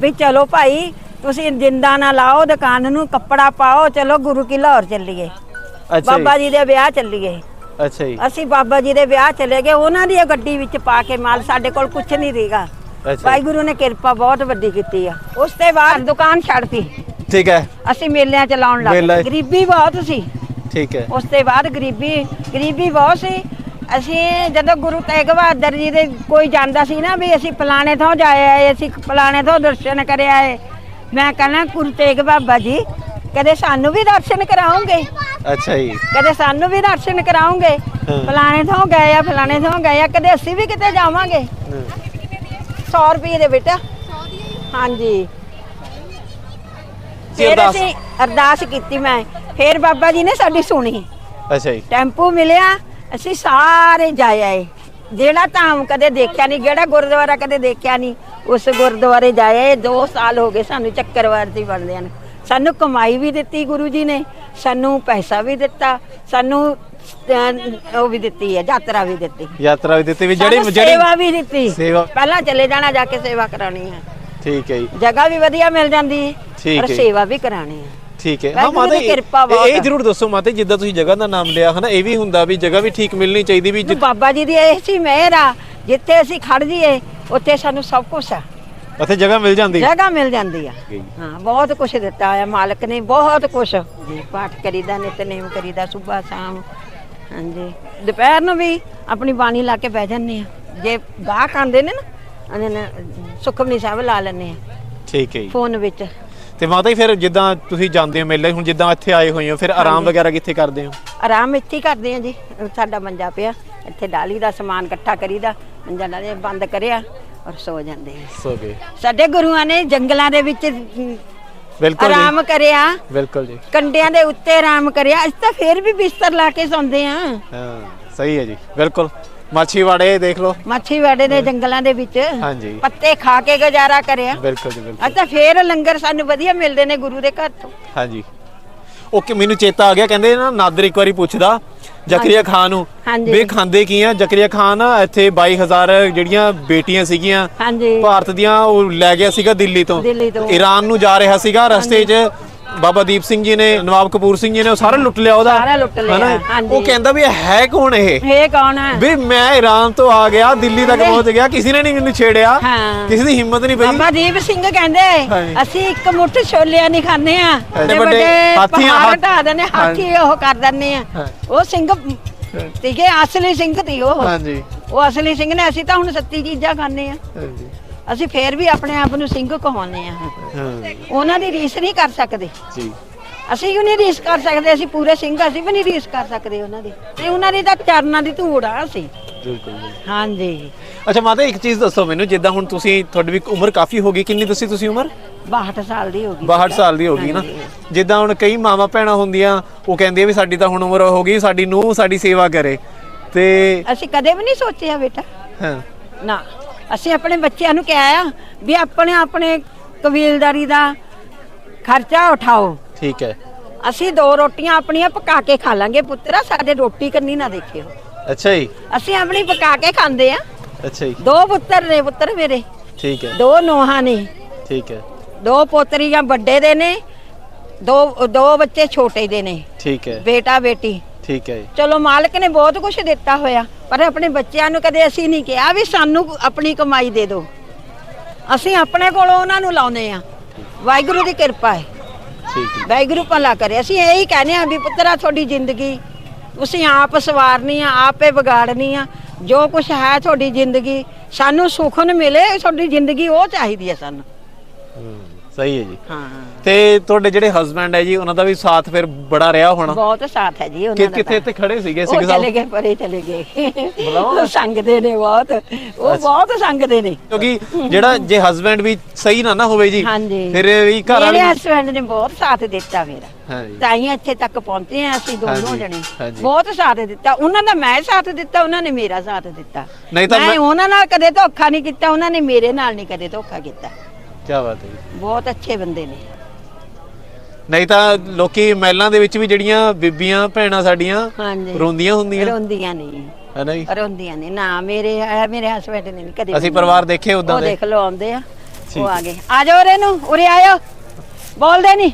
ਵੀ ਚਲੋ ਭਾਈ ਤੁਸੀਂ ਜਿੰਦਾ ਨਾ ਲਾਓ ਦੁਕਾਨ ਨੂੰ ਕੱਪੜਾ ਪਾਓ ਚਲੋ ਗੁਰੂ ਕੀ ਲਾਹੌਰ ਚੱਲੀਏ। ਅੱਛਾ ਬਾਬਾ ਜੀ ਦੇ ਵਿਆਹ ਚੱਲੀਏ। ਅੱਛਾ ਜੀ। ਅਸੀਂ ਬਾਬਾ ਜੀ ਦੇ ਵਿਆਹ ਚਲੇ ਗਏ ਉਹਨਾਂ ਦੀ ਗੱਡੀ ਵਿੱਚ ਪਾ ਕੇ ਮਾਲ ਸਾਡੇ ਕੋਲ ਕੁਝ ਨਹੀਂ ਰਹੇਗਾ ਅੱਛਾ ਜੀ। ਵਾਹਿਗੁਰੂ ਨੇ ਕਿਰਪਾ ਬਹੁਤ ਵੱਡੀ ਕੀਤੀ ਆ। ਉਸ ਤੋਂ ਬਾਅਦ ਦੁਕਾਨ ਛੱਡਤੀ ਠੀਕ ਹੈ। ਅਸੀਂ ਮੇਲਿਆਂ ਚ ਲਾਉਣ ਲੱਗ ਮੇਲਾ- ਗਏ। ਗਰੀਬੀ ਬਹੁਤ ਸੀ। ਠੀਕ ਹੈ। ਉਸ ਤੋਂ ਬਾਅਦ ਗਰੀਬੀ ਗਰੀਬੀ ਬਹੁਤ ਸੀ। ਅਸੀਂ ਜਦੋਂ ਗੁਰੂ ਤੇਗ ਬਹਾਦਰ ਜੀ ਦੇ ਕੋਈ ਜਾਂਦਾ ਸੀ ਨਾ ਵੀ ਅਸੀਂ ਫਲਾਣੇ ਥਾਂ ਜਾਏ ਆਏ ਅਸੀਂ ਫਲਾਣੇ ਥਾਂ ਦਰਸ਼ਨ ਕਰੇ ਆਏ ਮੈਂ ਕਹਿੰਦਾ ਗੁਰੂ ਤੇਗ ਬਾਬਾ ਜੀ ਕਦੇ ਸਾਨੂੰ ਵੀ ਦਰਸ਼ਨ ਕਰਾਉਂਗੇ ਅੱਛਾ ਜੀ। ਕਦੇ ਸਾਨੂੰ ਵੀ ਦਰਸ਼ਨ ਕਰਾਉਂਗੇ। ਫਲਾਣੇ ਥਾਂ ਗਏ ਆ ਫਲਾਣੇ ਥਾਂ ਗਏ ਆ ਕਦੇ ਅਸੀਂ ਵੀ ਕਿਤੇ ਜਾਵਾਂਗੇ? ਹਾਂ। 100 ਰੁਪਏ ਦੇ ਬੇਟਾ। ਹਾਂਜੀ। ਫਿਰ ਅਰਦਾਸ। ਅਸੀਂ ਅਰਦਾਸ ਕੀਤੀ ਮੈਂ। ਫਿਰ ਬਾਬਾ ਜੀ ਨੇ ਸਾਡੀ ਸੁਣੀ। ਅੱਛਾ ਜੀ। ਟੈਂਪੂ ਮਿਲਿਆ ਅਸੀਂ ਸਾਰੇ ਜਾਏ ਆਏ। ਜਿਹੜਾ ਧਾਮ ਕਦੇ ਦੇਖਿਆ ਨਹੀਂ ਜਿਹੜਾ ਗੁਰਦੁਆਰਾ ਕਦੇ ਦੇਖਿਆ ਨਹੀਂ ਉਸ ਗੁਰਦੁਆਰੇ ਜਾਏ 2 ਸਾਲ ਹੋ ਗਏ ਸਾਨੂੰ ਚੱਕਰਵਾਰ ਦੀ ਬਣਦਿਆਂ ਨੂੰ। ਸਾਨੂੰ ਕਮਾਈ ਵੀ ਦਿੱਤੀ ਗੁਰੂ ਜੀ ਨੇ ਸਾਨੂੰ ਪੈਸਾ ਵੀ ਦਿੱਤਾ ਸਾਨੂੰ ਅਹ, ਉਹ ਵੀ ਦਿੱਤੀ ਹੈ ਯਾਤਰਾ ਵੀ ਦਿੱਤੀ। ਯਾਤਰਾ ਵੀ ਦਿੱਤੀ ਵੀ ਸਾਨੂੰ ਜਿਹੜੀ ਜਿਹੜੀ ਸੇਵਾ ਵੀ ਦਿੱਤੀ। ਸੇਵਾ। ਪਹਿਲਾਂ ਚਲੇ ਜਾਣਾ ਜਾ ਕੇ ਸੇਵਾ ਕਰਾਣੀ ਹੈ। ਠੀਕ ਹੈ ਜੀ। ਜਗ੍ਹਾ ਵੀ ਵਧੀਆ ਮਿਲ ਜਾਂਦੀ ਹੈ ਠੀਕ ਪਰ ਹੈ। ਸੇਵਾ ਵੀ ਕਰਾਣੀ ਹੈ। ਠੀਕ ਹੈ। ਵਾਹਿਗੁਰੂ ਮਾਤਾ ਦੀ ਜੀ, ਕਿਰਪਾ ਬਹੁਤ ਇਹ ਹੈ। ਜਰੂਰ ਦੱਸੋ ਮਾਤਾ ਜੀ, ਜਿੱਦਾਂ ਤੁਸੀਂ ਜਗ੍ਹਾ ਦਾ ਨਾਮ ਲਿਆ ਹਨਾ ਇਹ ਵੀ ਹੁੰਦਾ ਵੀ ਜਗ੍ਹਾ ਵੀ ਠੀਕ ਮਿਲਣੀ ਚਾਹੀਦੀ ਵੀ ਬਾਬਾ ਜੀ ਦੀ ਇਹ ਸੀ ਮਿਹਰ ਆ ਜਿੱਥੇ ਅਸੀਂ ਖੜ ਜੀਏ ਉੱਥੇ ਸਾਨੂੰ ਸਭ ਕੁਝ ਆ। ਉੱਥੇ ਜਗ੍ਹਾ ਮਿਲ ਜਾਂਦੀ? ਜਗ੍ਹਾ ਮਿਲ ਜਾਂਦੀ ਆ। ਜੀ। ਹਾਂ ਬਹੁਤ ਕੁਝ ਦਿੱਤਾ ਆ ਮਾਲਕ ਨੇ ਬਹੁਤ ਕੁਝ ਜੀ ਪਾਠ ਕਰੀਦਾ ਨਿਤਨੇਮ ਕਰੀਦਾ ਸਵੇਰ ਸ਼ਾਮ। ਹਾਂਜੀ। ਦੁਪਹਿਰ ਨੂੰ ਵੀ ਆਪਣੀ ਬਾਣੀ ਲਾ ਕੇ ਬਹਿ ਜਾਂਦੇ ਆ। ਜੇ ਗਾਹਕ ਆਉਂਦੇ ਨੇ ਨਾ ਉਹਨਾਂ ਨੇ ਸੁਖਮਨੀ ਸਾਹਿਬ ਲਾ ਲੈਂਦੇ ਆ। ਠੀਕ ਹੈ ਜੀ। ਫੋਨ ਵਿੱਚ। ਤੇ ਮਾਤਾ ਜੀ ਫਿਰ ਜਿੱਦਾਂ ਤੁਸੀਂ ਜਾਂਦੇ ਹੋ ਮੇਲੇ ਹੁਣ ਜਿੱਦਾਂ ਇੱਥੇ ਆਏ ਹੋਏ ਹੋ ਫਿਰ ਆਰਾਮ ਵਗੈਰਾ ਕਿੱਥੇ ਕਰਦੇ ਹੋ? ਆਰਾਮ ਇੱਥੇ ਹੀ ਕਰਦੇ ਆ ਜੀ ਸਾਡਾ ਮੰਜਾ ਪਿਆ ਇੱਥੇ ਡਾਲੀ ਦਾ ਸਮਾਨ ਇਕੱਠਾ ਕਰੀਦਾ। ਮੰਜਾ ਨਾਲੇ ਬੰਦ ਕਰਿਆ ਔਰ ਸੋ ਜਾਂਦੇ ਆ। ਸੋ ਗਏ। ਸਾਡੇ ਗੁਰੂਆਂ ਨੇ ਜੰਗਲਾਂ ਦੇ ਵਿੱਚ ਬਿਲਕੁਲ ਜੀ। ਆਰਾਮ ਕਰਿਆ। ਬਿਲਕੁਲ ਜੀ। ਕੰਡਿਆਂ ਦੇ ਉੱਤੇ ਆਰਾਮ ਕਰਿਆ। ਅਸੀਂ ਤਾਂ ਫੇਰ ਵੀ ਬਿਸਤਰ ਲਾ ਕੇ ਸੌਂਦੇ ਆ। ਹਾਂ ਸਹੀ ਹੈ ਜੀ। ਬਿਲਕੁਲ। ਮਾਛੀਵਾੜੇ ਦੇਖ ਲਓ। ਮਾਛੀਵਾੜੇ ਦੇ ਜੰਗਲਾਂ ਦੇ ਵਿੱਚ ਹਾਂਜੀ। ਪੱਤੇ ਖਾ ਕੇ ਗੁਜ਼ਾਰਾ ਕਰਿਆ। ਬਿਲਕੁਲ ਜੀ ਬਿਲਕੁਲ। ਅੱਜ ਤਾਂ ਫੇਰ ਲੰਗਰ ਸਾਨੂੰ ਵਧੀਆ ਮਿਲਦੇ ਨੇ ਗੁਰੂ ਦੇ ਘਰ ਤੋਂ। ਹਾਂਜੀ। ਓਕੇ ਮੈਨੂੰ ਚੇਤਾ ਆ ਗਿਆ। ਕਹਿੰਦੇ ਨਾ ਨਾਦਰ ਇੱਕ ਵਾਰੀ ਪੁੱਛਦਾ। ਜ਼ਕਰੀਆ ਖਾਨ ਨੂੰ। ਹਾਂਜੀ। ਵੀ ਖਾਂਦੇ ਕੀ ਆ? ਜ਼ਕਰੀਆ ਖਾਨ ਨਾ ਇੱਥੇ 22000 ਜਿਹੜੀਆਂ ਬੇਟੀਆਂ ਸੀਗੀਆਂ ਹਾਂਜੀ। ਭਾਰਤ ਦੀਆਂ ਉਹ ਲੈ ਗਿਆ ਸੀਗਾ ਦਿੱਲੀ ਤੋਂ। ਦਿੱਲੀ ਤੋਂ। ਈਰਾਨ ਨੂੰ ਜਾ ਰਿਹਾ ਸੀਗਾ ਰਸਤੇ 'ਚ ਬਾਬਾ ਦੀਪ ਸਿੰਘ ਜੀ ਨੇ ਨਵਾਬ ਕਪੂਰ ਸਿੰਘ ਜੀ ਨੇ ਉਹ ਸਾਰਾ ਲੁੱਟ ਲਿਆ ਉਹਦਾ। ਸਾਰਾ ਲੁੱਟ ਲਿਆ? ਹਾਂਜੀ। ਉਹ ਕਹਿੰਦਾ ਵੀ ਇਹ ਹੈ ਕੌਣ ਇਹ? ਇਹ ਕੌਣ ਹੈ? ਵੀ ਮੈਂ ਈਰਾਨ ਤੋਂ ਆ ਗਿਆ ਦਿੱਲੀ ਤੱਕ ਪਹੁੰਚ ਗਿਆ ਕਿਸੇ ਨੇ ਨਹੀਂ ਮੈਨੂੰ ਛੇੜਿਆ। ਹਾਂ। ਕਿਸੇ ਦੀ ਹਿੰਮਤ ਨਹੀਂ ਪਈ। ਬਾਬਾ ਦੀਪ ਸਿੰਘ ਕਹਿੰਦੇ ਹਾਂਜੀ। ਅਸੀਂ ਇੱਕ ਮੁੱਠ ਛੋਲਿਆਂ ਨਹੀਂ ਖਾਂਦੇ ਆ ਵੱਡੇ ਪਹਾੜ ਹਾਥ- ਢਾ ਦਿੰਦੇ ਹਾਥੀ ਉਹ ਕਰ ਦਿੰਦੇ ਆ। ਹਾਂ। ਉਹ ਸਿੰਘ ਤੀਕੇ ਅਸਲੀ ਸਿੰਘ ਤੀ ਉਹ। ਹਾਂਜੀ। ਉਹ ਅਸਲੀ ਸਿੰਘ ਨੇ ਅਸੀਂ ਤਾਂ ਹੁਣ ਸੱਤੀ ਚੀਜ਼ਾਂ ਖਾਂਦੇ ਆ ਹਾਂਜੀ। ਅਸੀਂ ਫੇਰ ਵੀ ਆਪਣੇ ਆਪ ਨੂੰ ਸਿੰਘ ਕਹਾਉਂਦੇ ਆ ਹਾਂ। ਉਹਨਾਂ ਦੀ ਰੀਸ ਨਹੀਂ ਕਰ ਸਕਦੇ। ਜੀ। ਅਸੀਂ ਕਿਉਂ ਨਹੀਂ ਰੀਸ ਕਰ ਸਕਦੇ? ਅਸੀਂ ਪੂਰੇ ਸਿੰਘ ਅਸੀਂ ਵੀ ਨਹੀਂ ਰੀਸ ਕਰ ਸਕਦੇ ਉਹਨਾਂ ਦੀ। ਤੇ ਉਹਨਾਂ ਦੀ ਤਾਂ ਚਰਨਾਂ ਦੀ ਧੂੜ ਆ ਅਸੀਂ। ਬਿਲਕੁਲ ਹਾਂਜੀ। ਅੱਛਾ ਮਾਤਾ ਇੱਕ ਚੀਜ਼ ਦੱਸੋ ਮੈਨੂੰ ਜਿੱਦਾਂ ਹੁਣ ਤੁਸੀਂ ਤੁਹਾਡੀ ਵੀ ਉਮਰ ਕਾਫੀ ਹੋ ਗਈ। ਕਿੰਨੀ ਦੱਸੀ ਤੁਸੀਂ ਉਮਰ? 62 ਸਾਲ ਦੀ ਹੋ ਗਈ। 62 ਸਾਲ ਦੀ ਹੋ ਗਈ ਨਾ। ਜਿੱਦਾਂ ਹੁਣ ਕਈ ਮਾਵਾ ਭੈਣਾਂ ਹੁੰਦੀਆਂ ਉਹ ਕਹਿੰਦੀਆਂ ਵੀ ਸਾਡੀ ਤਾਂ ਹੁਣ ਉਮਰ ਹੋ ਗਈ ਸਾਡੀ ਨੂੰਹ ਸਾਡੀ ਸੇਵਾ ਕਰੇ। ਤੇ ਅਸੀਂ ਕਦੇ ਵੀ ਨਹੀਂ ਸੋਚਿਆ ਬੇਟਾ। ਹਾਂ। ਨਾ। ਅਸੀਂ ਆਪਣੇ ਬੱਚਿਆਂ ਨੂੰ ਕਿਹਾ ਆ ਵੀ ਆਪਣੇ ਆਪਣੇ ਕਬੀਲਦਾਰੀ ਦਾ ਖਰਚਾ ਉਠਾਓ। ਠੀਕ ਹੈ। ਅਸੀਂ ਦੋ ਰੋਟੀਆਂ ਆਪਣੀਆਂ ਪਕਾ ਕੇ ਖਾ ਲਾਂਗੇ ਪੁੱਤਰਾ ਸਾਡੇ ਰੋਟੀ ਕੰਨੀ ਨਾ ਦੇਖਿਓ। ਅੱਛਾ ਜੀ। ਅਸੀਂ ਆਪਣੀ ਪਕਾ ਕੇ ਖਾਂਦੇ ਆ। ਅੱਛਾ ਜੀ। ਦੋ ਪੁੱਤਰ ਨੇ ਪੁੱਤਰ ਮੇਰੇ। ਠੀਕ ਹੈ। ਦੋ ਨੋਹਾਂ ਨੇ। ਠੀਕ ਹੈ। ਦੋ ਪੋਤਰੀਆਂ ਵੱਡੇ ਦੇ ਨੇ ਦੋ ਦੋ ਬੱਚੇ ਛੋਟੇ ਦੇ ਨੇ। ਠੀਕ ਹੈ। ਬੇਟਾ ਬੇਟੀ। ਠੀਕ ਹੈ ਜੀ। ਚਲੋ ਮਾਲਕ ਨੇ ਬਹੁਤ ਕੁਝ ਦਿੱਤਾ ਹੋਇਆ। ਪਰ ਆਪਣੇ ਬੱਚਿਆਂ ਨੂੰ ਕਦੇ ਅਸੀਂ ਨਹੀਂ ਕਿਹਾ ਵੀ ਸਾਨੂੰ ਆਪਣੀ ਕਮਾਈ ਦੇ ਦਿਓ। ਅਸੀਂ ਆਪਣੇ ਕੋਲੋਂ ਉਹਨਾਂ ਨੂੰ ਲਾਉਨੇ ਆ ਵਾਹਿਗੁਰੂ ਦੀ ਕਿਰਪਾ ਹੈ। ਠੀਕ ਵਾਹਿਗੁਰੂ ਭਲਾ ਕਰੇ। ਅਸੀਂ ਇਹੀ ਕਹਿੰਦੇ ਆ ਵੀ ਪੁੱਤਰਾ ਤੁਹਾਡੀ ਜ਼ਿੰਦਗੀ ਤੁਸੀਂ ਆਪ ਸਵਾਰਨੀ ਆ ਆਪੇ ਵਿਗਾੜਨੀ ਆ। ਜੋ ਕੁਝ ਹੈ ਤੁਹਾਡੀ ਜ਼ਿੰਦਗੀ ਸਾਨੂੰ ਸੁਖਨ ਮਿਲੇ ਤੁਹਾਡੀ ਜ਼ਿੰਦਗੀ ਉਹ ਚਾਹੀਦੀ ਹੈ ਸਾਨੂੰ। ਸਹੀ ਹੈ ਜੀ। ਹਾਂ। ਤੇ ਤੁਹਾਡੇ ਜਿਹੜੇ ਹਸਬੰਡ ਹੈ ਜੀ ਉਹਨਾਂ ਦਾ ਵੀ ਸਾਥ ਫਿਰ ਬੜਾ ਰਿਹਾ ਹੋਣਾ? ਬਹੁਤ ਸਾਥ ਹੈ ਜੀ ਕਿ ਉਹਨਾਂ ਦਾ ਕਿੱਥੇ। ਇੱਥੇ ਖੜੇ ਸੀਗੇ ਉਹ ਸਿੰਘ ਚਲੇ ਸਾਹਿਬ? ਗਏ ਪਰੇ ਚਲੇ ਗਏ। ਉਹ ਸੰਗਦੇ ਨੇ ਬਹੁਤ। ਉਹ ਬਹੁਤ ਸੰਗਦੇ ਨੇ। ਕਿਉਂਕਿ ਜਿਹੜਾ ਜੇ ਹਸਬੰਡ ਵੀ ਸਹੀ ਨਾ ਨਾ ਹੋਵੇ ਜੀ ਹਾਂਜੀ। ਫਿਰ ਵੀ ਘਰ ਮੇਰੇ ਵਾਲੀ ਹਸਬੰਡ ਨੇ ਬਹੁਤ ਸਾਥ ਦਿੱਤਾ ਮੇਰਾ। ਹੀ ਇੱਥੇ ਤੱਕ ਪਹੁੰਚੇ ਆ ਅਸੀਂ ਦੋਨੋਂ ਹਾਂਜੀ, ਜਣੇ। ਹਾਂਜੀ। ਬਹੁਤ ਸਾਥ ਦਿੱਤਾ। ਉਹਨਾਂ ਦਾ ਮੈਂ ਸਾਥ ਦਿੱਤਾ ਉਹਨਾਂ ਨੇ ਮੇਰਾ ਸਾਥ ਦਿੱਤਾ। ਨਹੀਂ ਤਾਂ ਮੈਂ ਮੈਂ- ਉਹਨਾਂ ਨਾਲ ਕਦੇ ਧੋਖਾ ਨਹੀਂ ਕੀਤਾ ਉਹਨਾਂ ਨੇ ਮੇਰੇ ਨਾਲ ਨਹੀਂ ਕਦੇ ਧੋਖਾ ਕੀਤਾ। ਕੀ ਬਾਤ ਹੈ ਜੀ। ਬਹੁਤ ਅੱਛੇ ਬੰਦੇ ਨੇ। ਨਹੀਂ ਤਾਂ ਲੋਕੀ ਮਹਿਲਾਂ ਦੇ ਵਿੱਚ ਵੀ ਜਿਹੜੀਆਂ ਬੀਬੀਆਂ ਭੈਣਾਂ ਸਾਡੀਆਂ ਹਾਂਜੀ। ਰੋਂਦੀਆਂ ਹੁੰਦੀਆਂ। ਰੋਂਦੀਆਂ ਨਹੀਂ ਹੈ ਨਾ ਜੀ? ਰੋਂਦੀਆਂ ਨਹੀਂ ਨਾ ਮੇਰੇ ਅਹ ਮੇਰੇ ਹਸਬੰਡ ਨੇ ਨਹੀਂ ਕਦੇ ਅਸੀਂ ਰੋਂਦੇ। ਪਰਿਵਾਰ ਦੇਖੇ ਉਦਾਂ ਉਹ ਦੇ। ਦੇਖ ਲਓ ਆਉਂਦੇ ਆ। ਉਹ ਆ ਗਏ। ਆ ਜਾਓ ਉਰੇ ਨੂੰ ਉਰੇ ਆਇਓ। ਬੋਲਦੇ ਨਹੀਂ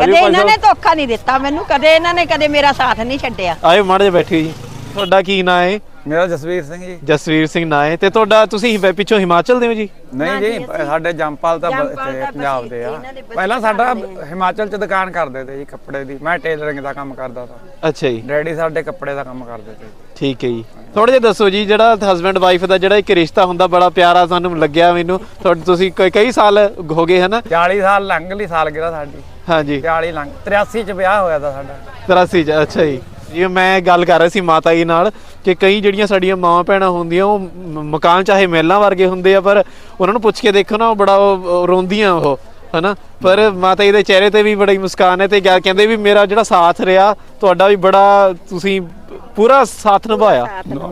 ਕਦੇ ਇਹਨਾਂ ਨੇ ਧੋਖਾ ਨਹੀਂ ਦਿੱਤਾ ਮੈਨੂੰ ਕਦੇ ਇਹਨਾਂ ਨੇ ਕਦੇ ਮੇਰਾ ਸਾਥ ਨਹੀਂ ਛੱਡਿਆ। ਆਏ ਮਾੜੇ ਜਿਹਾ ਬੈਠੇ ਜੀ। ਤੁਹਾਡਾ ਕੀ ਨਾਂ ਹੈ? ਮੇਰਾ ਜਸਵੀਰ ਸਿੰਘ ਜੀ। ਜਸਵੀਰ ਸਿੰਘ ਨਾਂ ਹੈ ਤੇ ਤੁਹਾਡਾ ਤੁਸੀਂ ਹਿ- ਪਿੱਛੋਂ ਹਿਮਾਚਲ ਦੇ ਹੋ ਜੀ? ਨਹੀਂ ਜੀ ਸਾਡੇ ਜੰਪਾਲ ਤਾਂ ਬ- ਜੰਮਪਲ ਇੱਥੇ ਤਾਂ ਪੰਜਾਬ ਦੇ ਆ। ਇਹਨਾਂ ਦੇ ਬਸੀ ਪਹਿਲਾਂ ਸਾਡਾ। ਹਿਮਾਚਲ ਚ ਦੁਕਾਨ ਕਰਦੇ ਤੇ ਜੀ ਕੱਪੜੇ ਦੀ। ਮੈਂ ਟੇਲਰਿੰਗ ਦਾ ਕੰਮ ਕਰਦਾ ਸੀ। ਅੱਛਾ ਜੀ। ਡੈਡੀ ਸਾਡੇ ਕੱਪੜੇ ਦਾ ਕੰਮ ਕਰਦੇ ਤੇ। ਠੀਕ ਹੈ ਜੀ। ਥੋੜਾ ਜਿਹਾ ਦੱਸੋ ਜੀ ਜਿਹੜਾ ਹਸਬੰਡ ਵਾਈਫ ਦਾ ਜਿਹੜਾ ਇੱਕ ਰਿਸ਼ਤਾ ਹੁੰਦਾ ਬੜਾ ਪਿਆਰਾ ਸਾਨੂੰ ਲੱਗਿਆ ਮੈਨੂੰ। ਤੁਹਾਡੇ ਤੁਸੀਂ ਕਈ- ਕਈ ਸਾਲ ਹੋ ਗਏ ਹਨਾ 40 ਸਾਲ ਲੰਘ ਲਈ ਸਾਲਗਿਰਾ ਸਾਡੀ। ਹਾਂਜੀ। 40 ਲੰਘ 83 ਚ ਵਿਆਹ ਹੋਇਆ ਤਾਂ ਸਾਡਾ। 83 ਚ ਅੱਛਾ ਜੀ। ਜਿਵੇਂ ਮੈਂ ਗੱਲ ਕਰ ਰਿਹਾ ਸੀ ਮਾਤਾ ਜੀ ਨਾਲ ਕਿ ਕਈ ਜਿਹੜੀਆਂ ਸਾਡੀਆਂ ਮਾਵਾਂ ਭੈਣਾਂ ਹੁੰਦੀਆਂ ਉਹ ਮ- ਮਕਾਨ ਚਾਹੇ ਮਹਿਲਾਂ ਵਰਗੇ ਹੁੰਦੇ ਆ ਪਰ ਉਹਨਾਂ ਨੂੰ ਪੁੱਛ ਕੇ ਦੇਖੋ ਨਾ ਉਹ ਬੜਾ ਉਹ- ਉਹ ਰੋਂਦੀਆਂ ਉਹ ਹਨਾ? ਪਰ ਮਾਤਾ ਜੀ ਦੇ ਚਿਹਰੇ ਤੇ ਵੀ ਬੜੀ ਮੁਸਕਾਨ ਹੈ ਤੇ ਕਿਆ ਕਹਿੰਦੇ ਵੀ ਮੇਰਾ ਜਿਹੜਾ ਸਾਥ ਰਿਹਾ ਤੁਹਾਡਾ ਵੀ ਬੜਾ ਤੁਸੀਂ ਪੂਰਾ ਸਾਥ ਨਿਭਾਇਆ।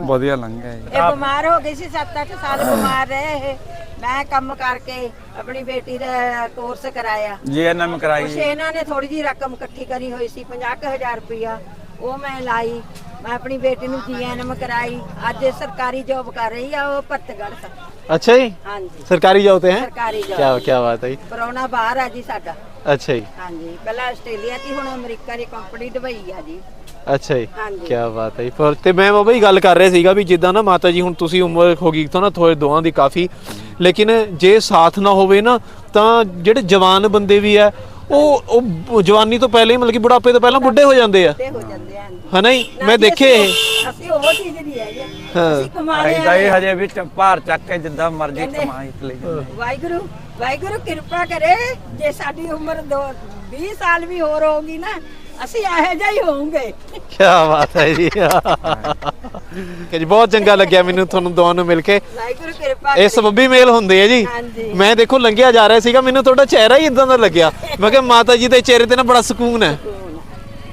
ਵਧੀਆ ਲੰਘਿਆ ਜੀ। ਇਹ ਬਿਮਾਰ ਹੋ ਗਈ ਸੀ 7-8 ਸਾਲ ਬਿਮਾਰ ਰਹੇ ਇਹ। ਮੈਂ ਕੰਮ ਕਰਕੇ ਆਪਣੀ ਬੇਟੀ ਦਾ ਕੋਰਸ ਕਰਾਇਆ। ਜੀਐਨਐਮ ਕਰਾਈ। ਕੁਛ ਇਹਨਾਂ ਨੇ ਥੋੜੀ ਜੀ ਰਕਮ ਇਕੱਠੀ ਕਰੀ ਹੋਈ ਸੀ 50000 ਰੁਪਇਆ ਉਹ ਮੈਂ ਲਾਈ ਮੈਂ ਆਪਣੀ ਬੇਟੀ ਨੂੰ ਜੀਐਨਐਮ ਕਰਾਈ। ਅੱਜ ਇਹ ਸਰਕਾਰੀ ਜੌਬ ਕਰ ਰਹੀ ਆ ਉਹ ਭਰਤਗੜ੍ਹ ਅੱਛਾ ਜੀ? ਹਾਂਜੀ। ਸਰਕਾਰੀ ਜੌਬ ਤੇ ਹੈ? ਸਰਕਾਰੀ ਕੀ ਜੌਬ ਕੀ ਬਾਤ ਹੈ ਜੀ। ਪਰੋਣਾ ਬਾਹਰ ਆ ਜੀ ਸਾਡਾ। ਅੱਛਾ ਜੀ। ਹਾਂਜੀ। ਪਹਿਲਾਂ ਆਸਟ੍ਰੇਲੀਆ ਦੀ ਹੁਣ ਅਮਰੀਕਾ ਦੀ ਕੰਪਨੀ ਦੁਬਈ ਆ ਜੀ। ਅੱਛਾ ਜੀ। ਹਾਂਜੀ। ਕੀ ਬਾਤ ਹੈ ਜੀ। ਪਰ ਤੇ ਮੈਂ ਬਾਬਾ ਜੀ ਗੱਲ ਕਰ ਰਿਹਾ ਸੀਗਾ ਵੀ ਜਿੱਦਾਂ ਨਾ ਮਾਤਾ ਜੀ ਹੁਣ ਤੁਸੀਂ ਉਮਰ ਹੋ ਗਈ ਤਾਂ ਨਾ ਥੋੜੇ ਦੋਆਂ ਦੀ ਕਾਫੀ। ਲੇਕਿਨ ਜੇ ਸਾਥ ਨਾ ਹੋਵੇ ਨਾ ਤਾਂ ਜਿਹੜੇ ਜਵਾਨ ਬੰਦੇ ਵੀ ਆ ਉਹ ਉਹ ਜਵਾਨੀ ਤੋਂ ਪਹਿਲੇ ਹੀ ਮਤਲਬ ਕਿ ਬੁਢਾਪੇ ਤੋਂ ਪਹਿਲਾਂ ਬੁੱਢੇ ਹੋ ਜਾਂਦੇ ਆ। ਤੇ ਹੋ ਜਾਂਦੇ ਆ ਹਾਂਜੀ। ਹਨਾ ਜੀ? ਨਾ ਮੈਂ ਦੇਖੇ ਇਹ। ਅਸੀਂ- ਉਹ ਚੀਜ਼ ਨਹੀਂ ਹੈਗੇ। ਹਾਂ। ਅਸੀਂ ਕਮਾਣੇ ਅਸੀਂ ਤਾਂ ਇਹ ਹਜੇ ਵੀ ਚ- ਭਾਰ ਚੱਕ ਕੇ ਜਿੱਦਾਂ ਮਰਜ਼ੀ ਕਹਿੰਦੇ- ਕਮਾਈ ਲਈ ਜਾਂਦੇ। ਵਾਹਿਗੁਰੂ ਵਾਹਿਗੁਰੂ ਕਿਰਪਾ ਕਰੇ ਜੇ ਸਾਡੀ ਉਮਰ ਦੋ 20 ਸਾਲ ਵੀ ਹੋਰ ਹੋਊਗੀ ਨਾ ਅਸੀਂ ਇਹੋ ਜਿਹਾ ਹੀ ਹੋਵਾਂਗੇ। ਕੀ ਬਾਤ ਹੈ ਜੀ। ਕਿ ਜੀ ਬਹੁਤ ਚੰਗਾ ਲੱਗਿਆ ਮੈਨੂੰ ਤੁਹਾਨੂੰ ਦੋਵਾਂ ਨੂੰ ਮਿਲ ਕੇ। ਵਾਹਿਗੁਰੂ ਕਿਰਪਾ ਇਹ ਸਬੱਬੀ ਮੇਲ ਹੁੰਦੇ ਆ ਜੀ। ਹਾਂਜੀ। ਮੈਂ ਦੇਖੋ ਲੰਘਿਆ ਜਾ ਰਿਹਾ ਸੀਗਾ ਮੈਨੂੰ ਤੁਹਾਡਾ ਚਿਹਰਾ ਹੀ ਇਦਾਂ ਦਾ ਲੱਗਿਆ। ਮੈਂ ਕਿਹਾ ਮਾਤਾ ਜੀ ਦੇ ਚਿਹਰੇ ਤੇ ਨਾ ਬੜਾ ਸਕੂਨ ਹੈ।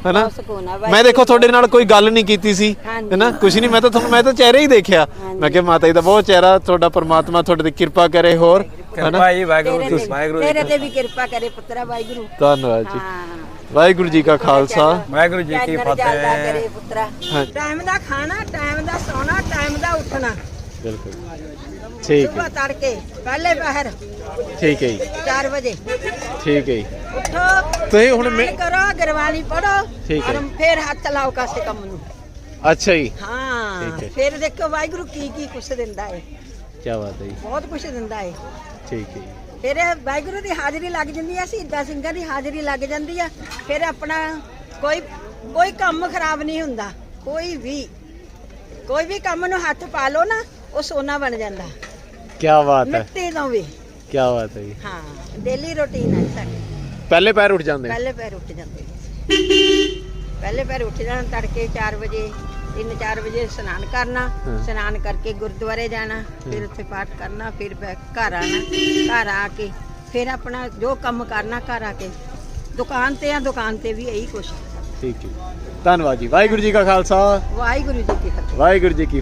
ਹੈਨਾ? ਬਹੁਤ ਸਕੂਨ ਆ ਮੈਂ ਦੇਖੋ ਤੁਹਾਡੇ ਨਾਲ ਕੋਈ ਗੱਲ ਨਹੀਂ ਕੀਤੀ ਸੀ। ਹਾਂਜੀ। ਹੈਨਾ? ਕੁਝ ਨਹੀਂ ਮੈਂ ਤਾਂ ਤੁਹਾਨੂੰ ਮੈਂ ਤਾਂ ਚਿਹਰਾ ਹੀ ਦੇਖਿਆ। ਮੈਂ ਕਿਹਾ ਮਾਤਾ ਜੀ ਦਾ ਬਹੁਤ ਚਿਹਰਾ ਤੁਹਾਡਾ ਪਰਮਾਤਮਾ ਤੁਹਾਡੇ ਤੇ ਕਿਰਪਾ ਕਰੇ ਹੋਰ। ਹੈਨਾ ਕਿਰਪਾ ਜੀ ਵਾਹਿਗੁਰੂ ਤੇਰੇ ਜੀ ਤੇ ਵਾਹਿਗੁਰੂ ਜੀ। ਤੇਰੇ ਤੇ ਵੀ ਕਿਰਪਾ ਕਰੇ ਪੁੱਤਰਾ ਵਾਹਿਗੁਰੂ। ਧੰਨਵਾਦ ਜੀ। ਹਾਂ। ਵਾਹਿਗੁਰੂ ਜੀ ਕਾ ਖਾਲਸਾ। ਵਾਹਿਗੁਰੂ ਜੀ ਕੀ ਫਤਿਹ। ਪੁੱਤਰਾ। ਟਾਈਮ ਦਾ ਖਾਣਾ ਟਾਈਮ ਦਾ ਸੌਣਾ ਟਾਈਮ ਦਾ ਉੱਠਣਾ। ਬਿਲਕੁਲ। ਠੀਕ ਹੈ। ਤੜਕੇ ਪਹਿਲੇ ਪਹਿਰ। ਠੀਕ ਹੈ ਜੀ। 4 ਵਜੇ। ਠੀਕ ਹੈ ਜੀ। ਉੱਠੋ ਤੁਸੀਂ ਹੁਣ ਮੈਂ ਕਰੋ ਗੁਰਬਾਣੀ ਪੜੋ ਠੀਕ ਹੈ। ਫਿਰ ਹੱਥ ਲਾਓ ਕਾਸੇ ਕੰਮ ਨੂੰ। ਅੱਛਾ ਜੀ। ਹਾਂ। ਫਿਰ ਦੇਖੋ ਵਾਹਿਗੁਰੂ ਕੀ ਕੀ ਕੁਛ ਦਿੰਦਾ ਹੈ ਕੀ ਬਾਤ ਹੈ ਜੀ। ਬਹੁਤ ਕੁਛ ਦਿੰਦਾ ਹੈ ਠੀਕ ਹੈ ਜੀ। ਫਿਰ ਇਹ ਵਾਹਿਗੁਰੂ ਦੀ ਹਾਜ਼ਰੀ ਲੱਗ ਜਾਂਦੀ ਹੈ ਸ਼ਹੀਦਾਂ ਸਿੰਘਾਂ ਦੀ ਹਾਜ਼ਰੀ ਲੱਗ ਜਾਂਦੀ ਆ ਫਿਰ ਆਪਣਾ ਕੋਈ ਕੋਈ ਕੰਮ ਖਰਾਬ ਨਹੀਂ ਹੁੰਦਾ ਕੋਈ ਵੀ ਕੋਈ ਵੀ ਕੰਮ ਨੂੰ ਹੱਥ ਪਾ ਲਓ ਨਾ ਉਹ ਸੋਨਾ ਬਣ ਜਾਂਦਾ। ਕੀ ਬਾਤ ਹੈ। ਮਿੱਟੀ ਤੋਂ ਵੀ। ਕੀ ਬਾਤ ਹੈ ਜੀ। ਹਾਂ ਡੇਲੀ ਰੁਟੀਨ ਹੈ ਸਾਡੀ। ਪਹਿਲੇ ਪੈਰ ਉੱਠ ਜਾਂਦੇ। ਪਹਿਲੇ ਪੈਰ ਉੱਠ ਜਾਂਦੇ। ਪਹਿਲੇ ਪੈਰ ਉੱਠ ਜਾਣਾ ਤੜਕੇ 4 ਵਜੇ 3-4 ਵਜੇ ਇਸ਼ਨਾਨ ਕਰਨਾ। ਇਸ਼ਨਾਨ ਕਰਕੇ ਗੁਰਦੁਆਰੇ ਜਾਣਾ ਫਿਰ ਉੱਥੇ ਪਾਠ ਕਰਨਾ ਫਿਰ ਬੈ- ਘਰ ਆਣਾ ਘਰ ਆ ਕੇ ਫਿਰ ਆਪਣਾ ਜੋ ਕੰਮ ਕਰਨਾ ਘਰ ਆ ਕੇ। ਦੁਕਾਨ ਤੇ ਆ ਦੁਕਾਨ ਤੇ ਵੀ ਇਹੀ ਕੁਛ। ਠੀਕ ਹੈ ਧੰਨਵਾਦ ਜੀ। ਵਾਹਿਗੁਰੂ ਜੀ ਕਾ ਖਾਲਸਾ। ਵਾਹਿਗੁਰੂ ਜੀ ਕੀ ਫਤਿਹ। ਵਾਹਿਗੁਰੂ ਜੀ ਕੀ